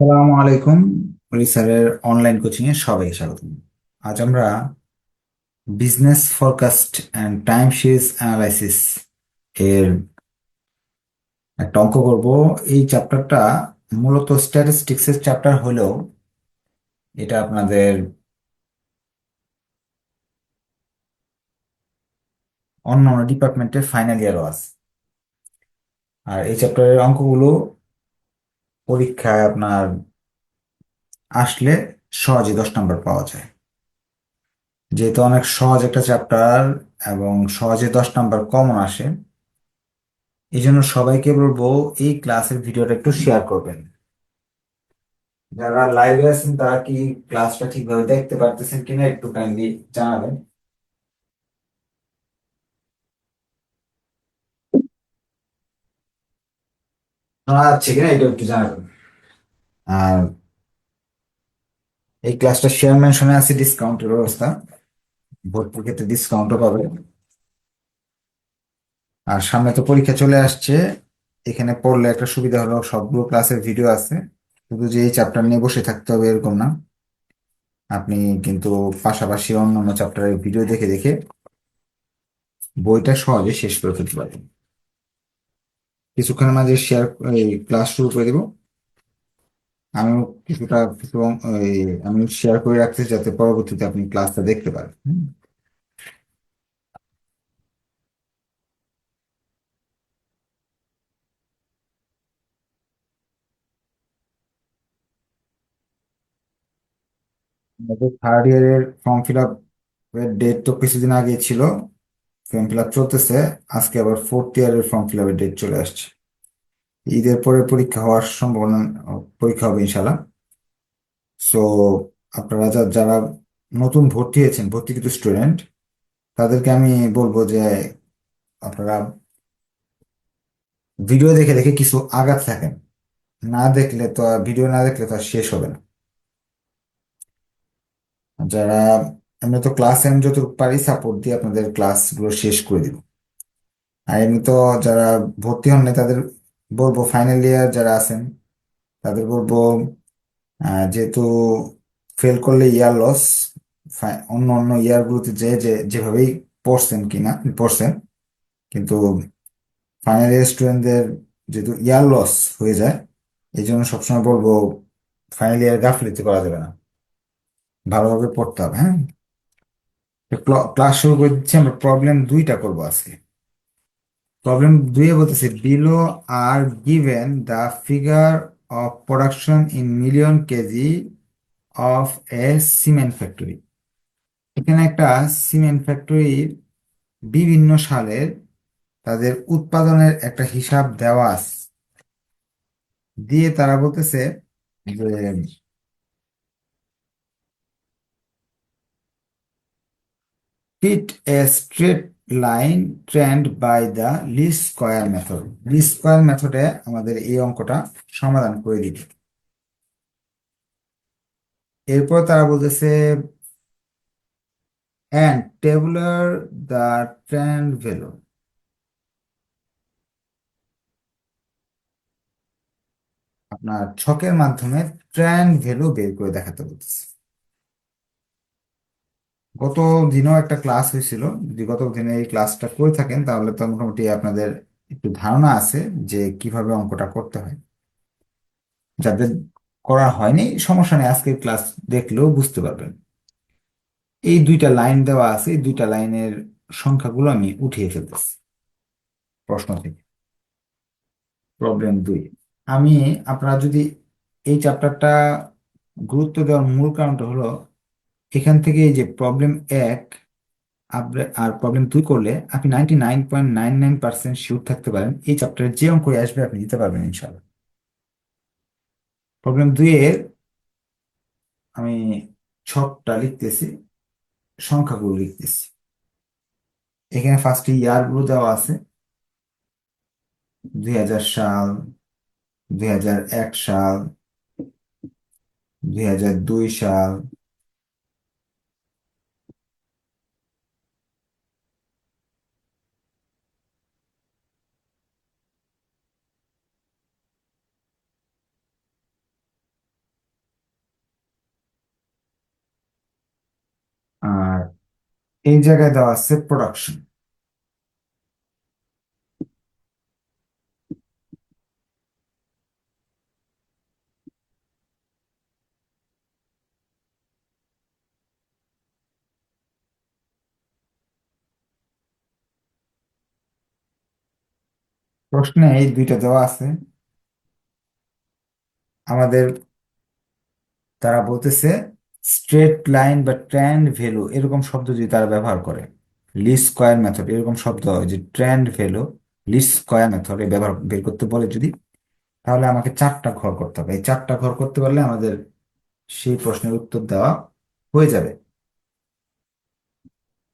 আসসালামু আলাইকুম। অলি স্যারের অনলাইন কোচিং এ সবাই স্বাগত আজ আমরা business forecast and time series analysis এর একটা অঙ্ক করব। এই চ্যাপ্টারটা মূলত স্ট্যাটিস্টিক্স এর চ্যাপ্টার হলেও এটা আপনাদের অন্য অন্য ডিপার্টমেন্টের ফাইনাল ইয়ারও আছে। আর এই চ্যাপ্টারের অঙ্কগুলো পরীক্ষায় আপনার আসলে সহজে দশ নম্বর পাওয়া যায়। যেহেতু অনেক সহজ একটা চ্যাপ্টার এবং সহজে দশ নম্বর কমন আসে এই জন্য সবাইকে বলব এই ক্লাসের ভিডিওটা একটু শেয়ার করবেন। যারা লাইভে আছেন, তারা কি ক্লাসটা ঠিকভাবে দেখতে পারতেছেন কিনা একটু কাইন্ডলি জানাবেন। শোনা যাচ্ছে এটা একটু জানাবেন আর এই ক্লাসটা শেয়ার মেনশনে আছে ডিসকাউন্টের ব্যবস্থা ভর্তির ক্ষেত্রে ডিসকাউন্টও পাবে আর সামনে তো পরীক্ষা চলে আসছে। এখানে পড়লে একটা সুবিধা হলো, সবগুলো ক্লাসের ভিডিও আছে। শুধু যে এই চ্যাপ্টার নিয়ে বসে থাকতে হবে এরকম না। আপনি কিন্তু পাশাপাশি অন্যান্য চ্যাপ্টারের ভিডিও দেখে দেখে বইটা সহজে শেষ করে ফেলতে পারবেন। কিছুক্ষণের মাঝে শেয়ার এই ক্লাস শুরু করে দেব। আমিও কিছুটা কিছু আমি শেয়ার করে রাখছি যাতে পরবর্তীতে আপনি ক্লাসটা দেখতে পারেন। থার্ড ইয়ারের ফর্ম ফিল আপ ডেট তো কিছুদিন আগে ছিল। ফর্ম ফিল আপ চলতেছে। আজকে আবার ফোর্থ ইয়ারের ফর্ম ফিল আপের ডেট চলে আসছে। ঈদের পরে পরীক্ষা হওয়ার সম্ভাবনা, পরীক্ষা হবে ইনশাল্লাহ সো আপনারা যা- যারা নতুন ভর্তি হয়েছেন, ভর্তিকৃত স্টুডেন্ট তাদেরকে আমি বলব যে, আপনারা ভিডিও দেখে দেখে কিছু আগাতে থাকেন। না দেখলে তো ভিডিও না দেখলে তো শেষ হবে না। যারা আমরা তো ক্লাস আমি যতটুকু পারি সাপোর্ট দিয়ে আপনাদের ক্লাসগুলো শেষ করে দিব। আর এমনি তো যারা ভর্তি হন নাই তাদের বলব ফাইনাল ইয়ার যারা আছেন, তাদের বলব যেহেতু ফেল করলে ইয়ার লস অন্য অন্য ইয়ারগুলোতে যে যে, যেভাবেই পড়ছেন কিনা, পড়ছেন, কিন্তু ফাইনাল ইয়ার স্টুডেন্টদের যেহেতু ইয়ার লস হয়ে যায়, এই জন্য সবসময় বলব ফাইনাল ইয়ার গাফিলতি করা যাবে না। ভালোভাবে পড়তে হবে হ্যাঁ? ক্লাস শুরু করে দিচ্ছি, আমরা প্রবলেম দুইটা করব আজকে। প্রবলেম দুইয়ে বলতেছে below are given the figure of production in million KG of a cement factory এখানে একটা সিমেন্ট ফ্যাক্টরির বিভিন্ন সালের তাদের উৎপাদনের একটা হিসাব দেওয়া আছে। দিয়ে তারা বলতেছে যে fit a straight line trend by the least square method least square মেথডে আমাদের এই অঙ্কটা সমাধান করে দিবে এরপর তারা বলতেছে and tabular the trend value আপনার ছকের মাধ্যমে ট্রেন্ড ভ্যালু বের করে দেখাতে বলতেছে গত দিনও একটা ক্লাস হয়েছিল। যদি গত দিনে এই ক্লাসটা করে থাকেন, তাহলে তো মোটামুটি আপনাদের একটু ধারণা আছে যে কীভাবে অঙ্কটা করতে হয়। যাদের করা হয়নি, সমস্যা নেই, আজকের ক্লাস দেখলেও বুঝতে পারবেন। এই দুইটা লাইন দেওয়া আছে, এই দুইটা লাইনের সংখ্যাগুলো আমি উঠিয়ে ফেলতেছি, প্রশ্ন থেকে। প্রবলেম দুই, আমি, আপনারা যদি এই চ্যাপ্টারটা গুরুত্ব দেওয়ার মূল কারণটা হলো এখান থেকে যে প্রবলেম এক আর প্রবলেম দুই করলে আপনি ninety nine point nine nine percent sure থাকতে পারেন। এই চ্যাপ্টারে যে অঙ্ক আসবে আপনি দিতে পারবেন ইনশাল্লাহ প্রবলেম দুই এর আমি ছকটা লিখতেছি, সংখ্যাগুলো লিখতেছি। এখানে ফার্স্টে ইয়ারগুলো দেওয়া আছে। দুই হাজার সাল, দুই হাজার এক সাল, দুই হাজার দুই সাল আর এই জায়গায় দেওয়া আছে প্রোডাকশন প্রশ্নে এই দুইটা দেওয়া আছে। আমাদের তারা বলতেছে স্ট্রেট লাইন বা ট্রেন্ড ভ্যালু এরকম শব্দ যদি তারা ব্যবহার করে লিস্ট স্কয়ার মেথড এরকম শব্দ হয় যে trend value least square method ব্যবহার বের করতে বলে যদি, তাহলে আমাকে চারটা ঘর করতে হবে। এই চারটা ঘর করতে পারলে আমাদের সেই প্রশ্নের উত্তর দেওয়া হয়ে যাবে।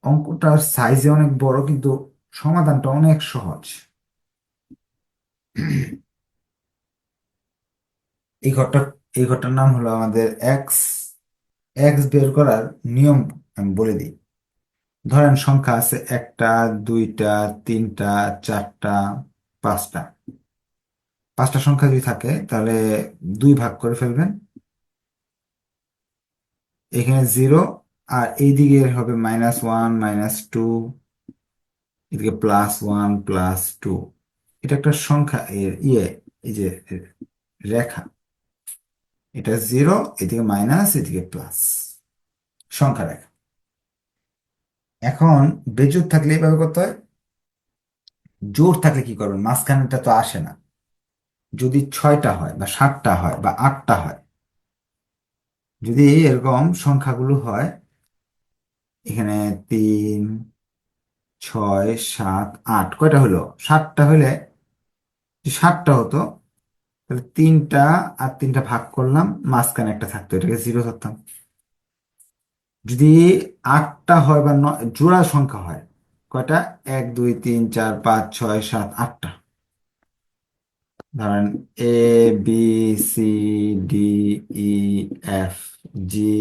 অঙ্কটার সাইজে অনেক বড়, কিন্তু সমাধানটা অনেক সহজ। এই ঘরটা, এই ঘরটার নাম হলো আমাদের এক্স এক্স বের করার নিয়ম আমি বলে দিই। ধরেন সংখ্যা আছে একটা, দুইটা, তিনটা, চারটা, পাঁচটা। পাঁচটা সংখ্যা যদি থাকে, তাহলে দুই ভাগ করে ফেলবেন। এখানে জিরো, আর এইদিকে হবে মাইনাস ওয়ান মাইনাস টু এদিকে প্লাস ওয়ান প্লাস টু এটা একটা সংখ্যা, এর ইয়ে এই যে, রেখা। এটা জিরো এদিকে মাইনাস এদিকে প্লাস সংখ্যা রেখা এখন বেজোড় থাকলে এইভাবে করতে হয়। জোর থাকলে কি করবেন? মাঝখানেটা তো আসে না। যদি ছয়টা হয় বা সাতটা হয় বা আটটা হয়, যদি এরকম সংখ্যাগুলো হয়, এখানে তিন, ছয়, সাত, আট, কয়টা হলো? সাতটা হলে সাতটা হতো তিনটা আর তিনটা ভাগ করলাম, মাঝখানে একটা থাকতো, এটাকে জিরো ধরতাম। যদি আটটা হয় বা জোড়া সংখ্যা হয়, কয়টা? এক, দুই, তিন, চার, পাঁচ, ছয়, সাত, আটটা। ধরেন A B C D E F G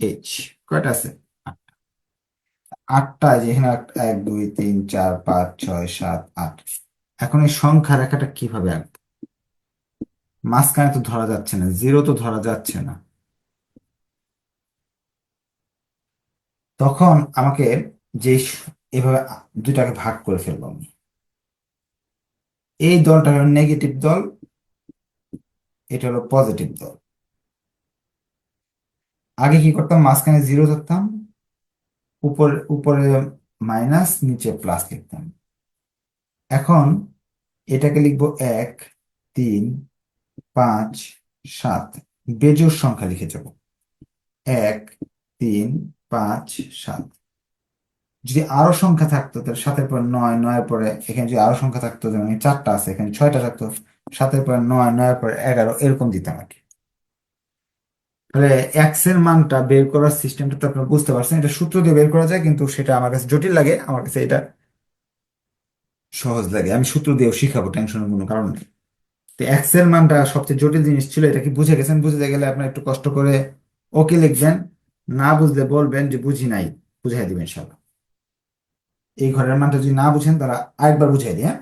H কয়টা আছে? আটটা। আটটা যেখানে এক, দুই, তিন, চার, পাঁচ, ছয়, সাত, আট। এখন এই সংখ্যা রেখাটা কীভাবে আঁকবো? মাঝখানে তো ধরা যাচ্ছে না জিরো তো ধরা যাচ্ছে না। তখন আমাকে যে এভাবে দুটাকে ভাগ করে ফেলব আমি। এই দলটা হলো নেগেটিভ দল, এটা হলো পজিটিভ দল। আগে কি করতাম? মাঝখানে জিরো ধরতাম উপরে উপরে মাইনাস নিচে প্লাস লিখতাম। এখন এটাকে লিখব এক, তিন পাঁচ, সাত বেজোড় সংখ্যা লিখে যাব। এক, তিন, পাঁচ, সাত। যদি আরও সংখ্যা থাকতো, তাহলে সাতের পর নয়, নয়ের পরে এখানে যদি আরও সংখ্যা থাকতো যেমন চারটা আছে, এখানে ছয়টা থাকতো, সাতের পরে নয়, নয়ের পরে এগারো, এরকম দিতাম আর কি। তাহলে এক্সের মানটা বের করার সিস্টেমটা তো আপনারা বুঝতে পারছেন, এটা সূত্র দিয়ে বের করা যায়, কিন্তু সেটা আমার কাছে জটিল লাগে, আমার কাছে এটা সহজ লাগে, আমি সূত্র দিয়েও শিখাবো টেনশনের কোনো কারণ নেই। তো এক্সের মানটা সবচেয়ে জটিল জিনিস ছিল, এটা কি বুঝে গেছেন? বুঝতে গেলে আপনার একটু কষ্ট করে ওকে লিখবেন, না বুঝলে বলবেন যে বুঝি নাই, বুঝাই দিবেন ইনশাল্লাহ এই ঘরের মানটা যদি না বুঝেন তারা আরেকবার বুঝাই দিয়ে হ্যাঁ?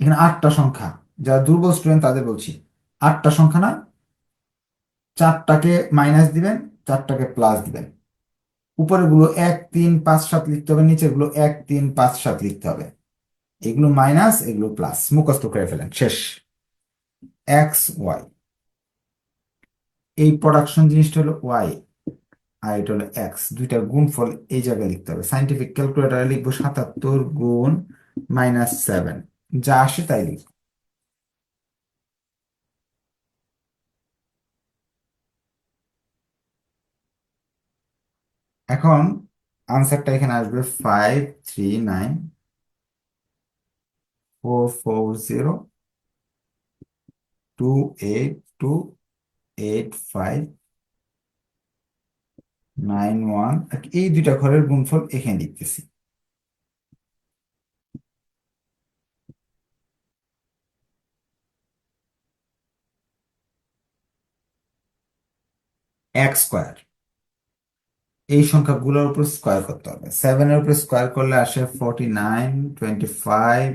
এখানে আটটা সংখ্যা, যারা দুর্বল স্টুডেন্ট তাদের বলছি। আটটা সংখ্যা না, চারটাকে মাইনাস দিবেন, চারটাকে প্লাস দিবেন। উপরেরগুলো এক, তিন, পাঁচ, সাত লিখতে হবে নিচেরগুলো এক, তিন, পাঁচ, সাত লিখতে হবে। এগুলো মাইনাস এগুলো প্লাস মুখস্থ করে ফেলেন, শেষ। এক্স ওয়াই এই প্রোডাকশন জিনিসটা হলো ওয়াই আর এটা হলো এক্স দুইটার গুণফল এই জায়গায় লিখতে হবে। সাইন্টিফিক ক্যালকুলেটারে লিখব সাতাত্তর গুণ মাইনাস সেভেন যা আসে তাই লিখব। এখন আনসারটা এখানে আসবে five three nine four four zero two eight two eight five nine one এই দুইটা ঘরের গুণফল এখানে লিখতেছি। এক স্কোয়ার এই সংখ্যাগুলোর উপর স্কোয়ার করতে হবে। সেভেনের উপর স্কোয়ার করলে আসে forty nine twenty five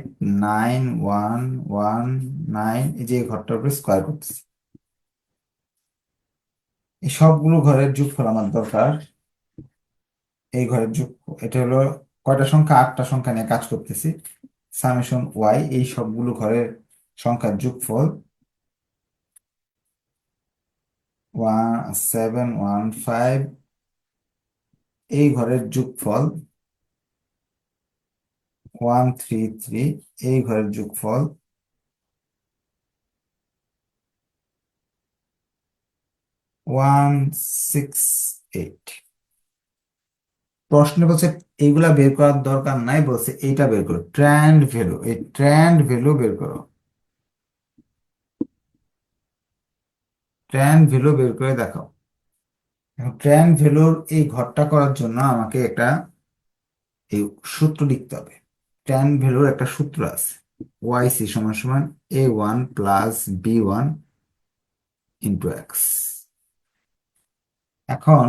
nine one one nine এই যে ঘরটার উপরে স্কোয়ার করতেছি। এই সবগুলো ঘরের যোগফল আমার দরকার। এই ঘরের যোগ, এটা হলো কয়টা সংখ্যা? আটটা সংখ্যা নিয়ে কাজ করতেছি। সামেশন ওয়াই এই সবগুলো ঘরের সংখ্যার যোগফল ওয়ান সেভেন ওয়ান ফাইভ এই ঘরের যোগফল ওয়ান থ্রি থ্রি এই ঘরের যোগফল ওয়ান সিক্স এইট প্রশ্ন বলছে, এইগুলা বের করার দরকার নাই, বলছে, এইটা বের করো ট্রেন্ড ভ্যালু এই ট্রেন্ড ভ্যালু বের করো। ট্রেন্ড ভ্যালু বের করে দেখাও। ট্রেন্ড ভ্যালুর এই ঘরটা করার জন্য আমাকে একটা এই সূত্র লিখতে হবে। ট্রেন্ড ভ্যালুর একটা সূত্র আছে। ওয়াই সি সমান সমান A one plus B one into X এখন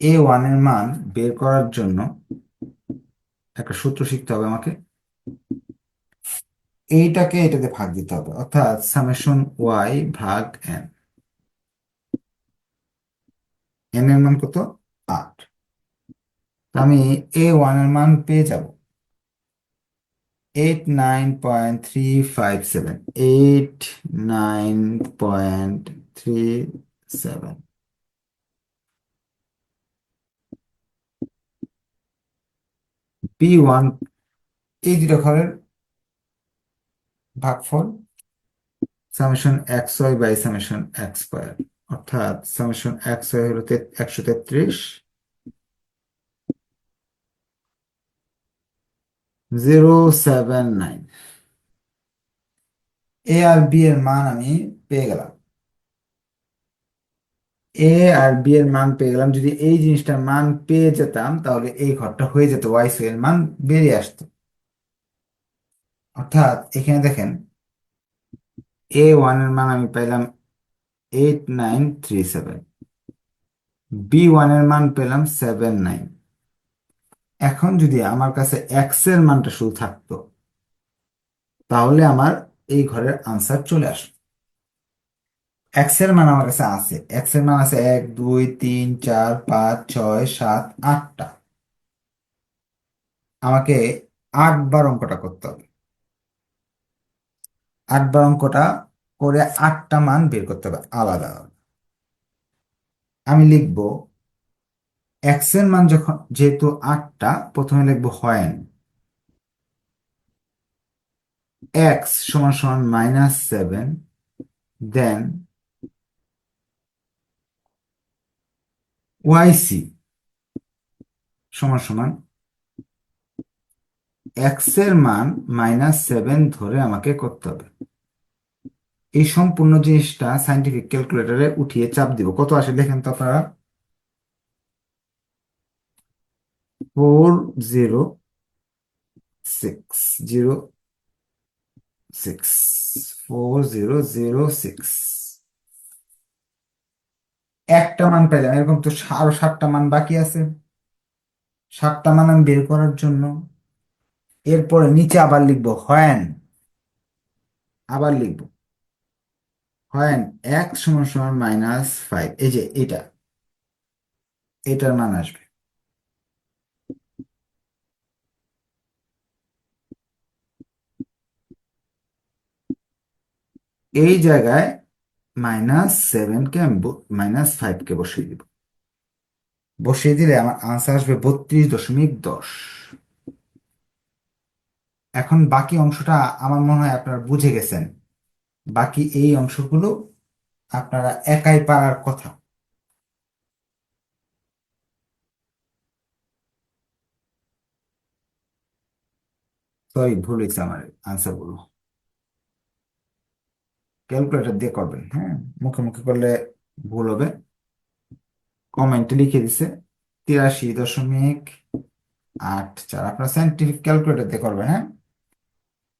এ ওয়ানের মান বের করার জন্য একটা সূত্র শিখতে হবে আমাকে। এইটাকে এটাতে ভাগ দিতে হবে, অর্থাৎ সামেশন ওয়াই ভাগ এন এন এর মান কত? আট। আমি এ ওয়ানের মান পেয়ে যাব। Eight nine point three five seven eight nine point three seven P one এই দুটো ঘরের ভাগফল summation X Y by summation X square অর্থাৎ সামেশন এক্স ওয়াই হলো একশো তেত্রিশ। Zero seven nine. এ আর বি এর মান আমি পেয়ে গেলাম। এ আর বি এর মান পেয়ে গেলাম। যদি এই জিনিসটার মান পেয়ে যেতাম, তাহলে এই ঘরটা হয়ে যেত, ওয়াই এর মান বেরিয়ে আসতো। অর্থাৎ এখানে দেখেন, এ ওয়ানের মান আমি পাইলাম eight nine three seven B ওয়ানের মান পেলাম সেভেন নাইন এখন যদি আমার কাছে এক্স মানটা শুধু থাকতো, তাহলে আমার এই ঘরের আনসার চলে আসতো এক্স মান আমার কাছে আছে। এক্সের মান আছে এক, দুই, তিন, চার, পাঁচ, ছয়, সাত, আটটা। আমাকে আটবার অঙ্কটা করতে হবে। আটবার অঙ্কটা করে আটটা মান বের করতে হবে আলাদা আমি লিখব এক্সের মান যখন যেহেতু আটটা, প্রথমে লিখব হয়েন এক্স সমান সমান মাইনাস সেভেন দেন ওয়াইসি সমান সমান এক্সের মান মাইনাস সেভেন ধরে আমাকে করতে হবে। এই সম্পূর্ণ জিনিসটা সাইন্টিফিক ক্যালকুলেটরে উঠিয়ে চাপ দিব। কত আসে দেখেন তো আপনারা? Four zero six zero six, four zero zero six. একটা মান পেলাম, এরকম তো আরও সাতটা মান বাকি আছে। সাতটা মান আমি বের করার জন্য এরপরে নিচে আবার লিখব হয়েন আবার লিখব। হয়েন এক সমান সমান মাইনাস ফাইভ এই যে এটা, এটার মান আসবে। এই জায়গায় মাইনাস সেভেনকে আমি মাইনাস ফাইভকে বসিয়ে দিব। বসিয়ে দিলে আমার আনসার আসবে বত্রিশ দশমিক দশ। এখন বাকি অংশটা আমার মনে হয় আপনারা বুঝে গেছেন। বাকি এই অংশগুলো আপনারা একাই পারার কথা। সরি, ভুল হয়েছে আমার আনসারগুলো ক্যালকুলেটর দিয়ে করবেন হ্যাঁ? মুখে মুখে করলে ভুল হবে। কমেন্টে লিখে দিছে, তিরাশি দশমিক আট চার। আপনার সাইন্টিফিক ক্যালকুলেটর দিয়ে করবেন হ্যাঁ?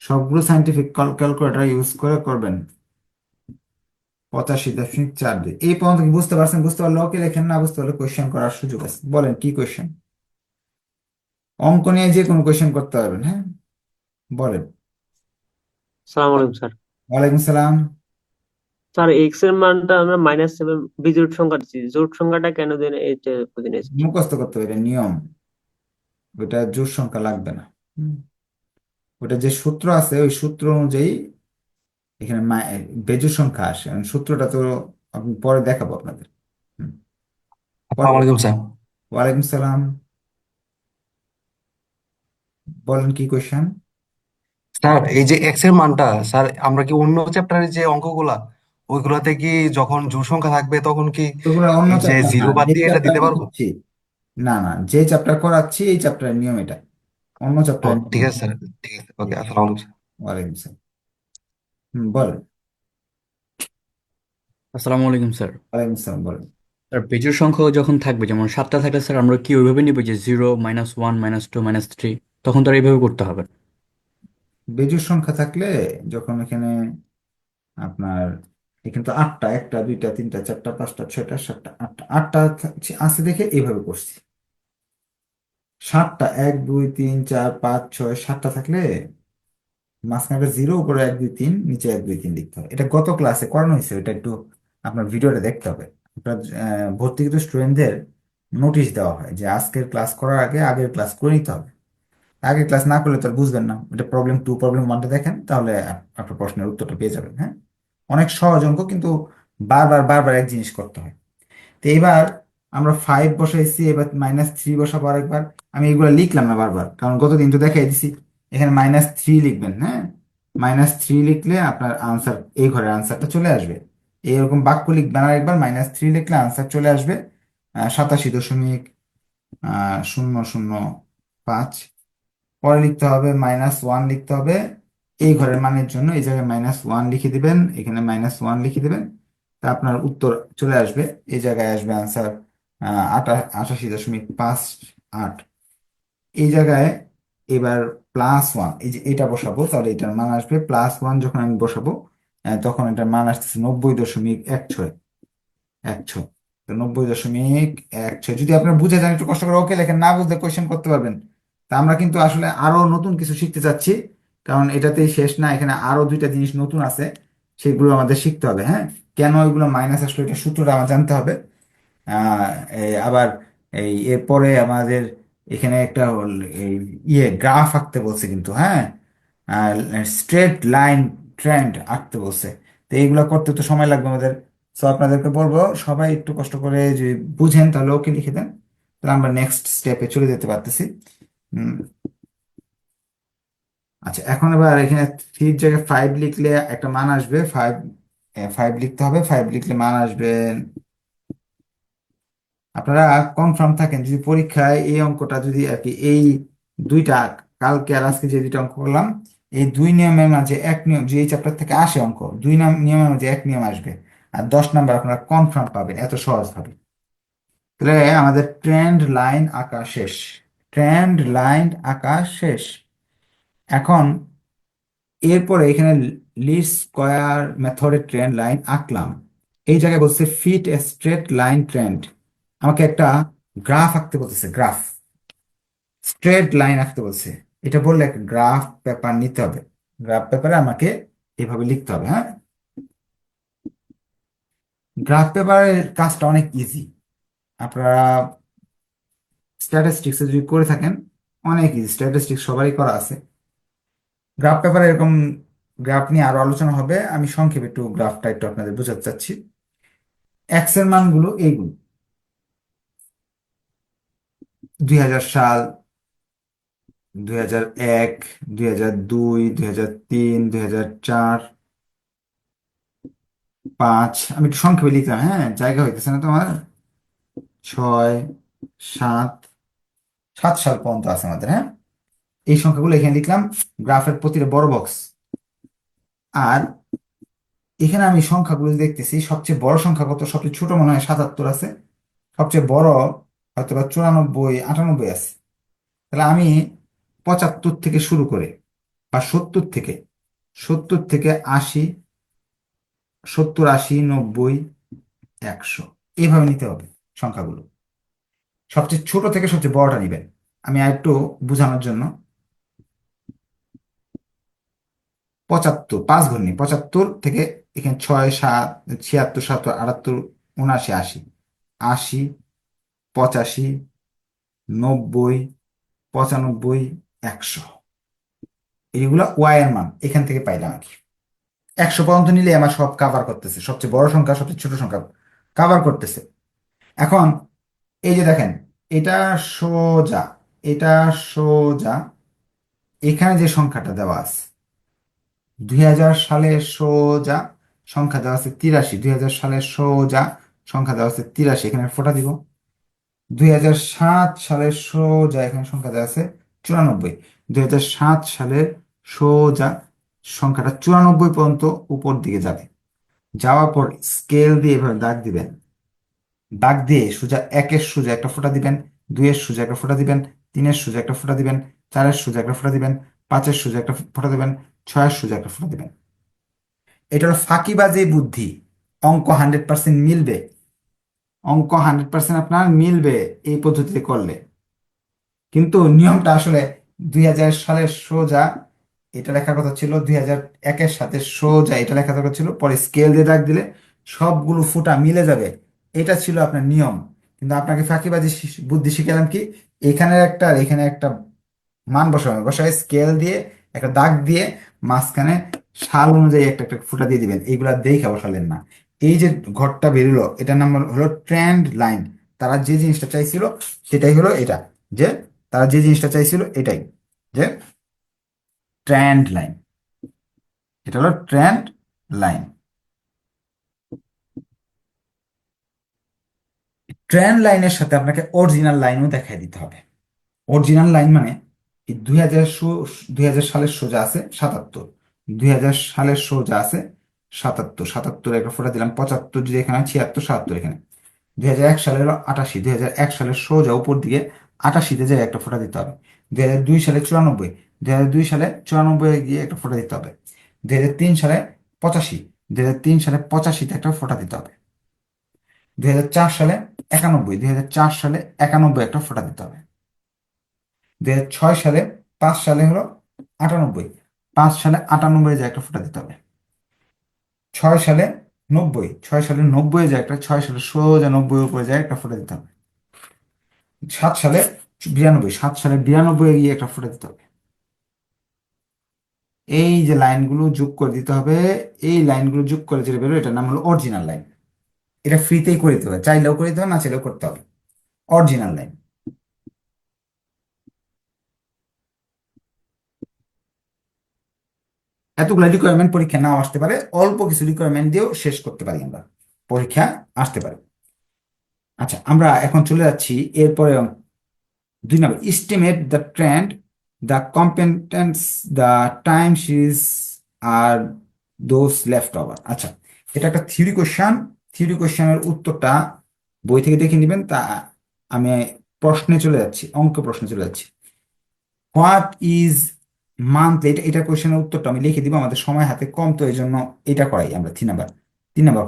সবগুলো সাইন্টিফিক ক্যালকুলেটর ইউজ করে করবেন। পঁচাশি দশমিক চার দুই। এই পর্যন্ত কি বুঝতে পারছেন? বুঝতে পারলে ওকে লেখেন না বুঝতে পারলে কোয়েশ্চেন করার সুযোগ আছে। বলেন কি কোয়েশ্চেন অঙ্ক নিয়ে যে কোনো কোয়েশ্চেন করতে পারবেন হ্যাঁ? বলেন। সালাম আলাইকুম স্যার। ওয়ালাইকুম সালাম। স্যার এক্সের মানটা আমরা মাইনাস সেভেন বিজোড় সংখ্যা দিচ্ছি। জোড় সংখ্যাটা কেন দেন মুখস্থ করতে হবে এটা নিয়ম। ওটা জোড় সংখ্যা লাগবে না। ওটা যে সূত্র আছে ওই সূত্র অনুযায়ী এখানে বেজোড় সংখ্যা আসে। সূত্রটা তো আমি পরে দেখাবো আপনাদের। আসসালামু আলাইকুম ওয়ালাইকুম সালাম। বলেন কি কোয়েশ্চেন স্যার এই যে এক্সের মানটা স্যার আমরা কি অন্য চ্যাপ্টারের যে অঙ্কগুলা ওইগুলাতে কি যখন জোড় সংখ্যা থাকবে তখন কি অন্য যে চ্যাপ্টার না জিরো বাদ যে দিয়ে এটা চ্যাপ্টার দিতে পারব? না না যে চ্যাপ্টার করাচ্ছি এই চ্যাপ্টারের নিয়ম এটা। অন্য ও চ্যাপ্টারের ঠিক আছে স্যার ঠিক আছে ওকে আসসালামু আলাইকুম স্যার। ওয়ালাইকুম সালাম। হুম, বলেন। আসসালামু আলাইকুম স্যার। ওয়ালাইকুম সালাম বলেন। স্যার বেজোড় সংখ্যা যখন থাকবে যেমন সাতটা থাকলে স্যার আমরা কি ওইভাবে নিব যে zero minus one minus two minus three তখন তো আর এইভাবে করতে হবে। না। বেজোড় সংখ্যা থাকলে যখন এখানে আপনার এখানে তো আটটা একটা দুইটা তিনটা চারটা পাঁচটা ছয়টা সাতটা আটটা আটটা আছে দেখে এইভাবে করছি। সাতটা, এক, দুই, তিন, চার, পাঁচ, ছয়, সাতটা থাকলে মাঝখানে একটা জিরো উপরে এক, দুই, তিন, নিচে এক, দুই, তিন লিখতে হবে। এটা গত ক্লাসে করানো হয়েছে, এটা একটু আপনার ভিডিওটা দেখতে হবে। আপনার ভর্তিকৃত স্টুডেন্টদের নোটিশ দেওয়া হয় যে আজকের ক্লাস করার আগে আগের ক্লাস করে নিতে হবে। আগের ক্লাস না করলে তো আর বুঝবেন না। এটা প্রবলেম টু প্রবলেম ওয়ানটা দেখেন, তাহলে আপনার প্রশ্নের উত্তরটা পেয়ে যাবেন হ্যাঁ? অনেক সহজ অঙ্ক, কিন্তু বারবার বারবার এক জিনিস করতে হয়। তো এবার আমরা ফাইভ বসাইছি, এবার মাইনাস থ্রি বসাবো আরেকবার। আমি এগুলো লিখলাম না বারবার, কারণ গতদিন তো দেখাই দিছি, এখানে মাইনাস থ্রি লিখবেন হ্যাঁ? মাইনাস থ্রি লিখলে আপনার আনসার এই ঘরের আনসারটা চলে আসবে। এইরকম বাক্য লিখবেন আর একবার মাইনাস থ্রি লিখলে আনসার চলে আসবে সাতাশি দশমিক শূন্য শূন্য, পাঁচ। পরে লিখতে হবে মাইনাস ওয়ান লিখতে হবে, এই ঘরের মানের জন্য এই জায়গায় মাইনাস ওয়ান লিখে দিবেন, এখানে মাইনাস ওয়ান লিখে দিবেন, তা আপনার উত্তর চলে আসবে, এই জায়গায় আসবে আনসার আটা আটাশি দশমিক পাঁচ আট। এই জায়গায় এবার প্লাস ওয়ান এই যে এটা বসাবো, তাহলে এটার মান আসবে প্লাস ওয়ান যখন আমি বসাবো তখন এটার মান আসতেছে নব্বই দশমিক এক ছয়। এক ছয়। তো নব্বই দশমিক এক ছয়। যদি আপনার বুঝে যান, একটু কষ্ট করে ওকে লেখেন, না বুঝলে কোয়েশ্চেন করতে পারবেন। তা আমরা কিন্তু আসলে আরও নতুন কিছু শিখতে চাচ্ছি, কারণ এটাতেই শেষ না, এখানে আরও দুইটা জিনিস নতুন আছে, সেগুলো আমাদের শিখতে হবে হ্যাঁ? কেন এগুলো মাইনাস আসলো, এটা সূত্রটা আমার জানতে হবে। আবার এই এরপরে আমাদের এখানে একটা ইয়ে গ্রাফ আঁকতে বলছে কিন্তু হ্যাঁ? স্ট্রেট লাইন ট্রেন্ড আঁকতে বলছে। তো এইগুলো করতে তো সময় লাগবে আমাদের। তো আপনাদেরকে বলব, সবাই একটু কষ্ট করে যে বুঝেন, তাহলে ওকে লিখে দেন। তাহলে আমরা নেক্সট স্টেপে চলে যেতে পারতেছি। আচ্ছা এখন এবার এখানে থ্রির জায়গায় ফাইভ লিখলে একটা মান আসবে। ফাইভ ফাইভ লিখতে হবে। ফাইভ লিখলে মান আসবে আপনারা কনফার্ম থাকেন যদি পরীক্ষায় এই অঙ্কটা যদি আর কি এই দুইটা কালকে আর আজকে যে দুইটা অঙ্ক করলাম, এই দুই নিয়মের মাঝে এক নিয়ম, যে এই চ্যাপ্টার থেকে আসে অঙ্ক, দুই নিয়মের মাঝে এক নিয়ম আসবে আর দশ নাম্বার আপনারা কনফার্ম পাবেন এত সহজ ভাবে তাহলে আমাদের ট্রেন্ড লাইন আঁকা শেষ ট্রেন্ড লাইন আঁকা শেষ। এখন এরপরে এখানে লিস্ট স্কয়ার মেথডের ট্রেন্ড লাইন আঁকলাম, এই জায়গায় বলছে ফিট স্ট্রেট লাইন ট্রেন্ড আমাকে একটা গ্রাফ আঁকতে বলতেছে গ্রাফ স্ট্রেট লাইন আঁকতে বলছে। এটা বললে একটা গ্রাফ পেপার নিতে হবে। গ্রাফ পেপারে আমাকে এভাবে লিখতে হবে হ্যাঁ? গ্রাফ পেপারের কাজটা অনেক ইজি আপনারা স্ট্যাটিস্টিক্স যদি করে থাকেন, অনেক ইজি স্ট্যাটিস্টিক্স সবারই করা আছে। গ্রাফ পেপারে এরকম গ্রাফ নিয়ে আরও আলোচনা হবে। আমি সংক্ষেপে একটু গ্রাফটা একটু আপনাদের বোঝাতে চাচ্ছি। এক্সের মানগুলো এইগুলো। দুই হাজার সাল, দুই হাজার এক, দুই হাজার দুই দুই হাজার তিন, দুই হাজার চার, পাঁচ। আমি একটু সংক্ষেপে লিখলাম হ্যাঁ? জায়গা হইতেছে না তোমার? ছয়, সাত সাত সাল পর্যন্ত আছে আমাদের হ্যাঁ? এই সংখ্যাগুলো এখানে লিখলাম, গ্রাফের প্রতিটা বড় বক্স আর এখানে আমি সংখ্যাগুলো দেখতেছি, সবচেয়ে বড় সংখ্যা কত সবচেয়ে ছোট মনে হয় সাতাত্তর আছে। সবচেয়ে বড় হয়তো বা চুরানব্বই, আটানব্বই আছে। তাহলে আমি পঁচাত্তর থেকে শুরু করে বা সত্তর থেকে সত্তর থেকে আশি, সত্তর, আশি, নব্বই, একশো এইভাবে নিতে হবে সংখ্যাগুলো। সবচেয়ে ছোট থেকে সবচেয়ে বড়টা নিবেন। আমি আরেকটু বোঝানোর জন্য। পঁচাত্তর, পাঁচ ঘর নিই পঁচাত্তর থেকে এখানে ছয়, সাত, ছিয়াত্তর সাত আটাত্তর, উনআশি, আশি আশি পঁচাশি, নব্বই, পঁচানব্বই, একশো। এইগুলা ওয়াই এর মান, এখান থেকে পাইলাম আর কি। একশো পর্যন্ত নিলে আমার সব কাভার করতেছে। সবচেয়ে বড় সংখ্যা, সবচেয়ে ছোট সংখ্যা কাভার করতেছে। এখন, এই যে দেখেন, এটা সোজা এটা সোজা। এখানে যে সংখ্যাটা দেওয়া আছে, দুই সালের সোজা সংখ্যা দেওয়া আছে তিরাশি, দুই সালের সোজা সংখ্যা দেওয়া আছে তিরাশি। এখানে ফোঁটা দিব। দুই হাজার সাত সালের সোজা এখানে সংখ্যা দেওয়া আছে চুরানব্বই। দুই হাজার সাত সালের সোজা সংখ্যাটা চুরানব্বই পর্যন্ত উপর দিকে যাবে। যাওয়ার পর স্কেল দিয়ে এভাবে দাগ দিবেন। দাগ দিয়ে সোজা একের সোজা একটা ফোঁটা দিবেন, দুইয়ের সোজা একটা ফোঁটা দিবেন, তিনের সোজা একটা ফোঁটা দিবেন, চারের সোজা একটা ফোঁটা দিবেন, পাঁচের সোজা একটা ফোঁটা দিবেন, ছয়ের সোজা একটা ফোঁটা দিবেন। এটা হলো ফাঁকিবাজি বুদ্ধি অঙ্ক হান্ড্রেড পার্সেন্ট মিলবে অঙ্ক হান্ড্রেড পার্সেন্ট আপনার মিলবে এই পদ্ধতিতে করলে। কিন্তু নিয়মটা আসলে দুই হাজার সালের সোজা, এটা লেখার কথা ছিল দুই হাজার একের সাথে সোজা, এটা লেখার কথা ছিল। পরে স্কেল দিয়ে দাগ দিলে সবগুলো ফুটা মিলে যাবে। এটা ছিল আপনার নিয়ম। কিন্তু আপনাকে ফাঁকিবাজি বুদ্ধি শিখালাম কি? এখানে একটা এখানে একটা মান বসাবেন বসায় স্কেল দিয়ে একটা দাগ দিয়ে মাঝখানে সাল অনুযায়ী একটা একটা ফুটা দিয়ে দিবেন। এইগুলা দেখে বসালেন না। এই যে ঘরটা বেরোলো, এটার নাম হলো ট্রেন্ড লাইন তারা যে জিনিসটা চাইছিল, সেটাই হলো এটা। যে তারা যে জিনিসটা চাইছিল, এটাই। যে ট্রেন্ড লাইন এটা হলো ট্রেন্ড লাইন ট্রেন্ড লাইনের সাথে আপনাকে অরিজিনাল লাইনও দেখাই দিতে হবে। অরিজিনাল লাইন মানে দুই হাজার দুই হাজার সালের সোজা আছে সাতাত্তর। দুই হাজার সালের সোজা আছে সাতাত্তর সাতাত্তর একটা ফোঁটা দিলাম, পঁচাত্তর যদি এখানে ছিয়াত্তর, সাতাত্তর এখানে। দুই হাজার এক সালের আটাশি, দুই হাজার এক সালের সোজা উপর দিকে আটাশিতে যে একটা ফোঁটা দিতে হবে। দুই হাজার দুই সালে চুরানব্বই, দুই হাজার দুই সালে চুরানব্বই গিয়ে একটা ফোটা দিতে হবে। দুই হাজার তিন সালে পঁচাশি, দুই হাজার তিন সালে পঁচাশিতে একটা ফোটা দিতে হবে। দুই হাজার চার সালে একানব্বই, দুই হাজার চার সালে একানব্বই একটা ফোটা দিতে হবে। দুই হাজার ছয় সালে পাঁচ সালে হলো আটানব্বই, পাঁচ সালে আটানব্বই যে একটা ফোটা দিতে হবে। ছয় সালে নব্বই, ছয় সালে নব্বই যে একটা, ছয় সালে সোজা নব্বই উপরে যায় একটা ফোঁটা দিতে হবে। সাত সালে বিরানব্বই, সাত সালে বিরানব্বই গিয়ে একটা ফোঁটা দিতে হবে। এই যে লাইনগুলো যোগ করে দিতে হবে, এই লাইনগুলো যোগ করে যেটা বেরো এটার নাম হলো অরিজিনাল লাইন। এটা ফ্রিতেই করে দিতে হবে, চাইলেও করে দিতে হবে, না চাইলেও করতে হবে। Original line. এতগুলো রিকোয়ারমেন্ট পরীক্ষা নাও আসতে পারে, অল্প কিছু রিকোয়ারমেন্ট দিয়েও শেষ করতে পারি আমরা। পরীক্ষা আসতে পারে। আচ্ছা আমরা এখন চলে যাচ্ছি এরপরে দুই নম্বর, estimate the trend the competence, the time series আর those লেফট over আচ্ছা এটা একটা থিওরি কোশ্চেন থিওরি কোশ্চেনের উত্তরটা বই থেকে দেখে নেবেন, তা আমি প্রশ্নে চলে যাচ্ছি, অঙ্ক প্রশ্নে চলে যাচ্ছি। হোয়াট ইজ মান্থলি এটা এটা কোশ্চেনের উত্তরটা আমি লিখে দিব, আমাদের সময় হাতে কম, তো এই জন্য এটা করাই আমরা তিন নাম্বার তিন number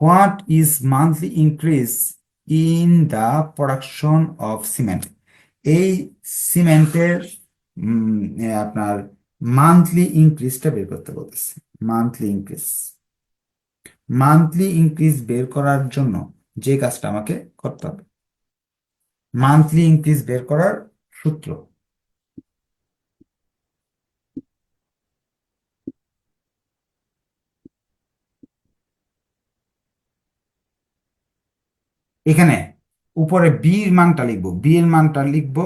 what is monthly increase in the production of cement এই সিমেন্টের আপনার মান্থলি ইনক্রিজটা বের করতে বলতেছে। মান্থলি ইনক্রিজ মান্থলি ইনক্রিজ বের করার জন্য যে কাজটা আমাকে করতে হবে। মান্থলি ইনক্রিজ বের করার সূত্র। এখানে উপরে বি এর মানটা লিখব বি এর মানটা লিখব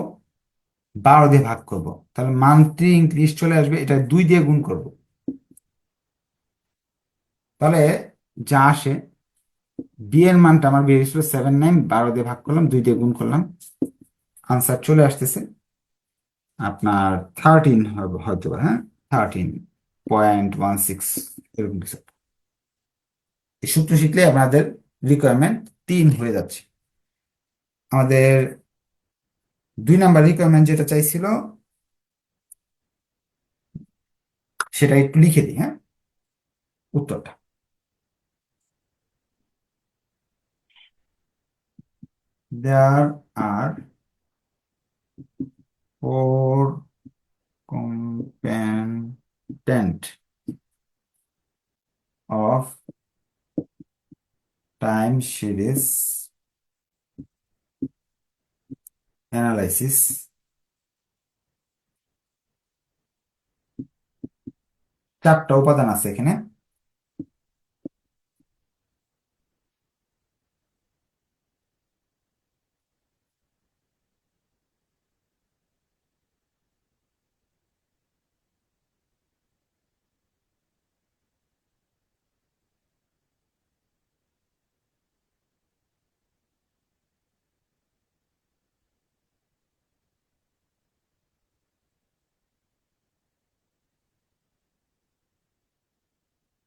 বারো দিয়ে ভাগ করব। তাহলে মান্থলি ইনক্রিজ চলে আসবে এটা দুই দিয়ে গুণ করব। তাহলে যা আসে বি এর মানটা আমার বেরিয়েছিল সেভেন নাইন বারো দিয়ে ভাগ করলাম দুই দিয়ে গুণ করলাম। আনসার চলে আসতেছে। আপনার থার্টিন হয়তো বা, হ্যাঁ? থার্টিন পয়েন্ট ওয়ান সিক্স এরকম কিছু। সূত্র শিখলে আপনাদের রিকোয়ারমেন্ট তিন হয়ে যাচ্ছে। আমাদের দুই নাম্বার রিকোয়ারমেন্ট যেটা চাইছিল, সেটা একটু লিখে দিই হ্যাঁ? উত্তরটা। There are four component of time series analysis চারটা উপাদান আছে এখানে।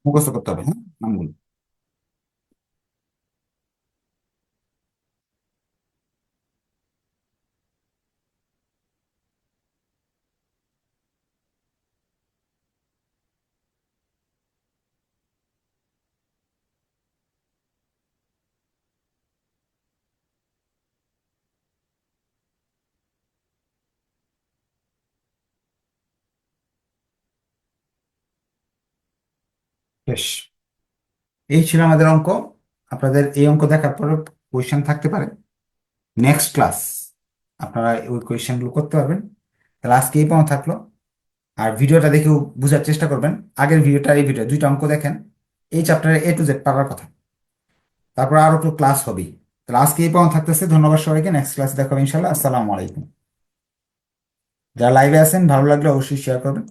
মুখস্থ করতে হবে হ্যাঁ? নামগুলো বেশ। এই ছিল আমাদের অঙ্ক। আপনাদের এই অঙ্ক দেখার পরে কোয়েশ্চেন থাকতে পারে। নেক্সট ক্লাস আপনারা ওই কোয়েশ্চেনগুলো করতে পারবেন। তাহলে আজকে এই পর্যন্ত থাকল। আর ভিডিওটা দেখেও বোঝার চেষ্টা করবেন। আগের ভিডিওটা, এই ভিডিও দুইটা অঙ্ক দেখেন। এই চ্যাপ্টারে এ টু জেড পারার কথা। তারপর আরও একটু ক্লাস হবেই। তাহলে আজকে এই পর্যন্ত থাকতেছে। ধন্যবাদ সবাইকে। নেক্সট ক্লাসে দেখা ইনশাল্লাহ আসসালামু আলাইকুম। যারা লাইভে আছেন, ভালো লাগলে অবশ্যই শেয়ার করবেন।